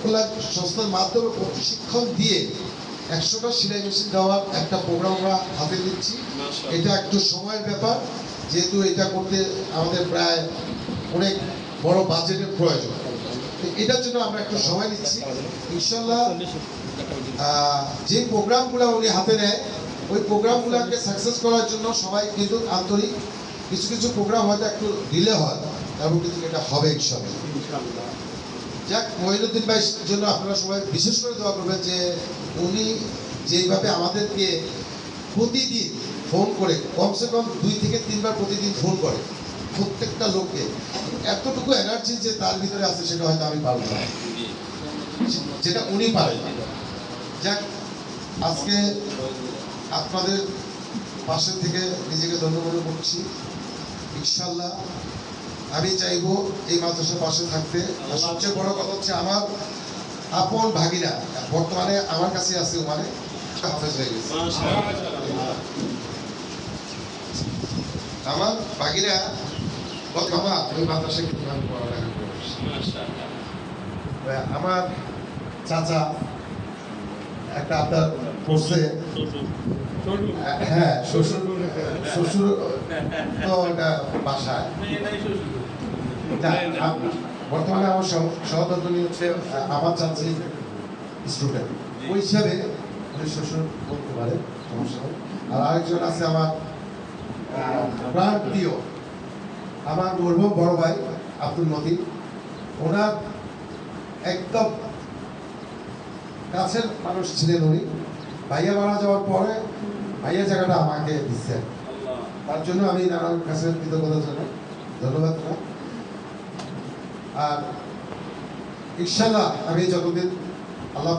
খোলা সংস্থার মাধ্যমে প্রশিক্ষণ দিয়ে একশোটা সেলাই মেশিন দেওয়ার একটা প্রোগ্রাম আমরা হাতে নিচ্ছি। এটা একটু সময়ের ব্যাপার যেহেতু এটা করতে আমাদের প্রায় অনেক বড় বাজেটের প্রয়োজন। এটার জন্য আমরা একটু সময় নিচ্ছি। ইনশাল্লাহ যে প্রোগ্রামগুলো উনি হাতে নেয় ওই প্রোগ্রামগুলোকে সাকসেস করার জন্য সবাই কিন্তু আন্তরিক কিছু কিছু প্রোগ্রাম হয়তো একটু ডিলে হয় এবং কিন্তু এটা হবে ইনশাল্লাহ যাক, মহিনুদ্দিন ভাইয়ের জন্য আপনারা সবাই বিশেষ করে দোয়া করবেন যে উনি যেইভাবে আমাদেরকে প্রতিদিন ফোন করে, কমসে কম দুই থেকে তিনবার প্রতিদিন ফোন করে প্রত্যেকটা লোককে, এতটুকু এনার্জি যে তার ভিতরে আছে সেটা হয়তো আমি পারব না। যেটা উনি পারেন। যাক, আজকে আপনাদের পাশে থেকে নিজেকে ধন্য মনে করছি। ইনশাল্লাহ আমি চাইব এই মাদ্রাসার পাশে থাকতে। আর সবচেয়ে বড় কথা হচ্ছে আমার আপন ভাগিনা, বর্তমানে আমার কাছে আছে মানে হাফেজ হয়ে গেছে। আমার আমার ওই কিন্তু আমি পড়ালেখা করেছি আমার চাচা, একটা আপনার হ্যাঁ শ্বশুর শ্বশুর তো বাসায়। বর্তমানে আমার সহ- হচ্ছে আমার চাচ্ছি স্টুডেন্ট। ওই হিসাবে উনি শ্বশুর বলতে পারে সমস্যা আর আরেকজন আছে আমার প্রাণ প্রিয়। আমার বলব বড় ভাই আব্দুল মতিন। ওনার একদম কাছের মানুষ ছিলেন উনি। ভাইয়া মারা যাওয়ার পরে ভাইয়া জায়গাটা আমাকে দিচ্ছেন। তার জন্য আমি নানার কাছে কৃতজ্ঞতা জানাই ধন্যবাদ আর ইনশাল্লাহ আমি যতদিন আল্লাহ